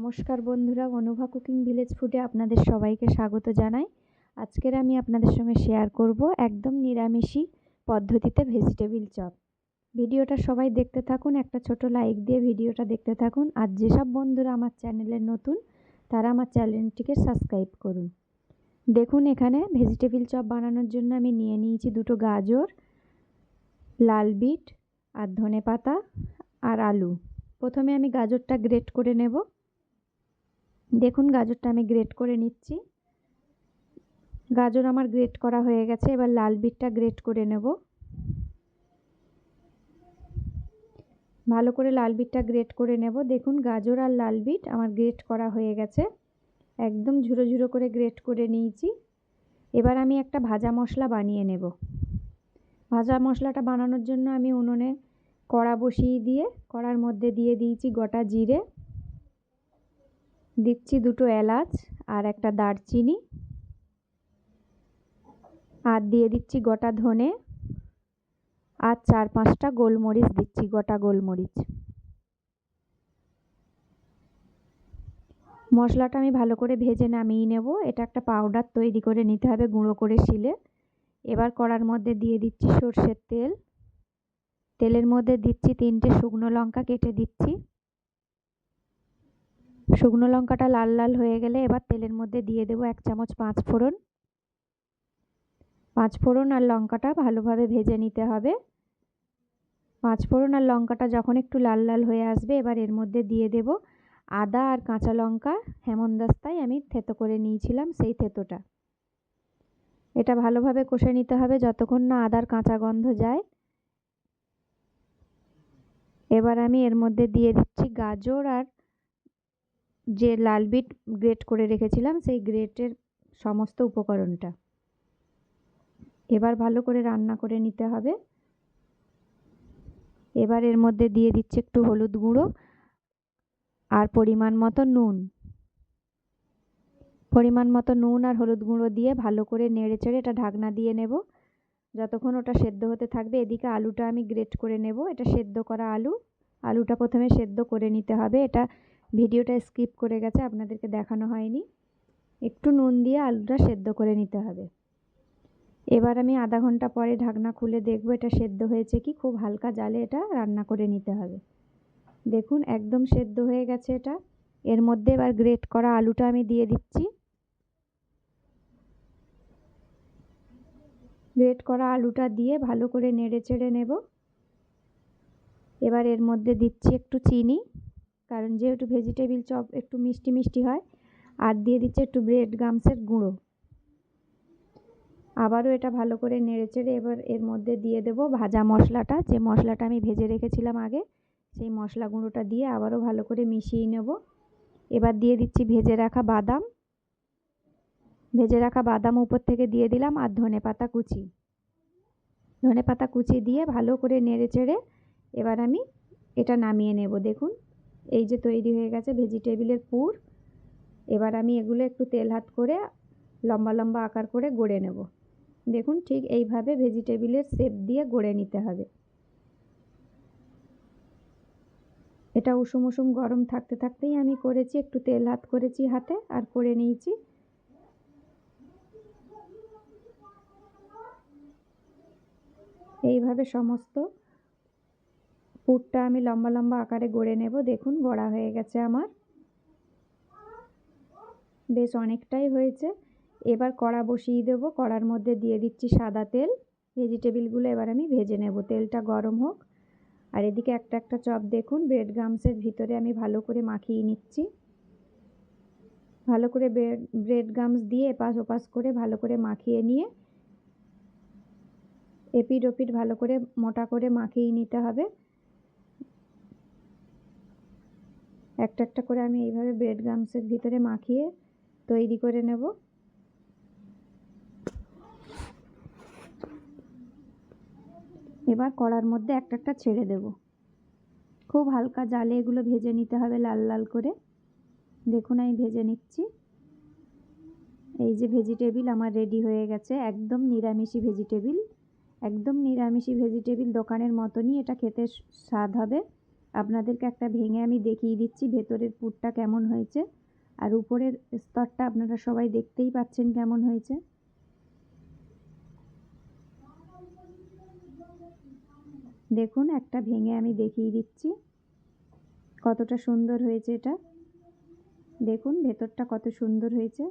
নমস্কার বন্ধুরা, Anubha cooking village ফুডে আপনাদের সবাইকে স্বাগত জানাই। আজকের আমি আপনাদের সঙ্গে শেয়ার করব একদম নিরামিষি পদ্ধতিতে ভেজিটেবিল চপ। ভিডিওটা সবাই দেখতে থাকুন, একটা ছোট লাইক দিয়ে ভিডিওটা দেখতে থাকুন। আর যেসব বন্ধুরা আমার চ্যানেলে নতুন, তারা আমার চ্যানেলটিকে সাবস্ক্রাইব করুন। দেখুন এখানে ভেজিটেবিল চপ বানানোর জন্য আমি নিয়ে নিয়েছি দুটো গাজর, লাল বিট আর ধনে পাতা আর আলু। প্রথমে আমি গাজরটা গ্রেট করে নেব। দেখুন, গাজরটা আমি গ্রেট করে নিচ্ছি। গাজর আমার গ্রেট করা হয়ে গেছে, এবার লাল বিটটা গ্রেট করে নেব। ভালো করে লাল বিটটা গ্রেট করে নেব। দেখুন, গাজর আর লাল বিট আমার গ্রেট করা হয়ে গেছে। একদম ঝুরো ঝুরো করে গ্রেট করে নিয়েছি। এবার আমি একটা ভাজা মশলা বানিয়ে নেব। ভাজা মশলাটা বানানোর জন্য আমি উনুনে কড়া বসিয়ে দিয়ে, কড়ার মধ্যে দিয়ে দিয়েছি গোটা জিরে। দিচ্ছি দুটো এলাচ আর একটা দারচিনি। আর দিয়ে দিচ্ছি গোটা ধনে। আর চার পাঁচটা গোলমরিচ দিচ্ছি, গোটা গোলমরিচ। মশলাটা আমি ভালো করে ভেজে নামিয়ে নেব। এটা একটা পাউডার তৈরি করে নিতে হবে গুঁড়ো করে শিলে। এবার কড়ার মধ্যে দিয়ে দিচ্ছি সর্ষের তেল। তেলের মধ্যে দিচ্ছি তিনটে শুকনো লঙ্কা কেটে দিচ্ছি। শুকনো লঙ্কাটা লাল লাল হয়ে গেলে এবার তেলের মধ্যে দিয়ে দেবো এক চামচ পাঁচ ফোড়ন। পাঁচ ফোড়ন আর লঙ্কাটা ভালোভাবে ভেজে নিতে হবে। পাঁচ ফোড়ন আর লঙ্কাটা যখন একটু লাল লাল হয়ে আসবে, এবার এর মধ্যে দিয়ে দেব আদা আর কাঁচা লঙ্কা। হেমন্দাস্তায় আমি থেতো করে নিয়েছিলাম সেই থেতোটা। এটা ভালোভাবে কষে নিতে হবে যতক্ষণ না আদার কাঁচা গন্ধ যায়। এবার আমি এর মধ্যে দিয়ে দিচ্ছি গাজর আর যে লাল বিট গ্রেট করে রেখেছিলাম, সেই গ্রেটের সমস্ত উপকরণটা। এবার ভালো করে রান্না করে নিতে হবে। এবার এর মধ্যে দিয়ে দিচ্ছে একটু হলুদ গুঁড়ো আর পরিমাণ মতো নুন। পরিমাণ মতো নুন আর হলুদ গুঁড়ো দিয়ে ভালো করে নেড়ে চেড়ে এটা ঢাকনা দিয়ে নেব। যতক্ষণ ওটা সেদ্ধ হতে থাকবে, এদিকে আলুটা আমি গ্রেট করে নেব। এটা সেদ্ধ করা আলু। আলুটা প্রথমে সেদ্ধ করে নিতে হবে। এটা ভিডিওটা স্কিপ করে গেছে, আপনাদেরকে দেখানো হয়নি। একটু নুন দিয়ে আলুটা সেদ্ধ করে নিতে হবে। এবার আমি আধা ঘণ্টা পরে ঢাকনা খুলে দেখব এটা সেদ্ধ হয়েছে কি, খুব হালকা জালে এটা রান্না করে নিতে হবে। দেখুন, একদম সেদ্ধ হয়ে গেছে এটা। এর মধ্যে এবার গ্রেট করা আলুটা আমি দিয়ে দিচ্ছি। গ্রেট করা আলুটা দিয়ে ভালো করে নেড়ে চেড়ে নেব। এবার এর মধ্যে দিচ্ছি একটু চিনি। কারণ যেহেতু ভেজিটেবিল চপ একটু মিষ্টি মিষ্টি হয়, আর দিয়ে দিচ্ছে একটু ব্রেড গামসের গুঁড়ো। আবারও এটা ভালো করে নেড়ে চেড়ে এবার এর মধ্যে দিয়ে দেব ভাজা মশলাটা। যে মশলাটা আমি ভেজে রেখেছিলাম আগে, সেই মশলা গুঁড়োটা দিয়ে আবারও ভালো করে মিশিয়ে নেব। এবার দিয়ে দিচ্ছি ভেজে রাখা বাদাম। ভেজে রাখা বাদাম উপর থেকে দিয়ে দিলাম আর ধনে পাতা কুচি। ধনে পাতা কুচি দিয়ে ভালো করে নেড়ে চেড়ে এবার আমি এটা নামিয়ে নেব, দেখুন। এই যে তৈরি হয়ে গেছে ভেজিটেবিলের পুর। এবার আমি এগুলো একটু তেল হাত করে লম্বা লম্বা আকার করে গড়ে নেব। দেখুন ঠিক এইভাবে ভেজিটেবিলের শেপ দিয়ে গড়ে নিতে হবে। এটা উষুম উষুম গরম থাকতে থাকতেই আমি করেছি, একটু তেল হাত করেছি হাতে আর করে নিয়েছি। এইভাবে সমস্ত পুরটা আমি লম্বা লম্বা আকারে গড়ে নেব। দেখুন, গড়া হয়ে গেছে আমার। বেশ অনেকটাই হয়েছে। এবার কড়া বসিয়ে দেবো। কড়ার মধ্যে দিয়ে দিচ্ছি সাদা তেল। ভেজিটেবিলগুলো এবার আমি ভেজে নেব। তেলটা গরম হোক। আর এদিকে একটা একটা চপ দেখুন। ব্রেড গামসের ভিতরে আমি ভালো করে মাখিয়ে নিচ্ছি। ভালো করে ব্রেড ব্রেড গামস দিয়ে এপাশ ওপাশ করে ভালো করে মাখিয়ে নিয়ে এপিড ওপিড ভালো করে মোটা করে মাখিয়ে নিতে হবে। একটা একটা করে আমি এইভাবে ব্রেড গামসের ভিতরে মাখিয়ে তৈরি করে নেব। এবার কড়ার মধ্যে একটা একটা ছেড়ে দেব। খুব হালকা জালে এগুলো ভেজে নিতে হবে লাল লাল করে। দেখুন আমি ভেজে নিচ্ছি। এই যে ভেজিটেবিল আমার রেডি হয়ে গেছে, একদম নিরামিষি ভেজিটেবিল একদম নিরামিষি ভেজিটেবিল দোকানের মতনই এটা খেতে স্বাদ হবে। আপনাদেরকে একটা ভেঙে আমি দেখিয়ে দিচ্ছি ভেতরের পুরটা কেমন হয়েছে। আর উপরের স্তরটা আপনারা সবাই দেখতেই পাচ্ছেন কেমন হয়েছে। দেখুন, একটা ভেঙে আমি দেখিয়ে দিচ্ছি। কতটা সুন্দর হয়েছে এটা। দেখুন, ভেতরটা কত সুন্দর হয়েছে।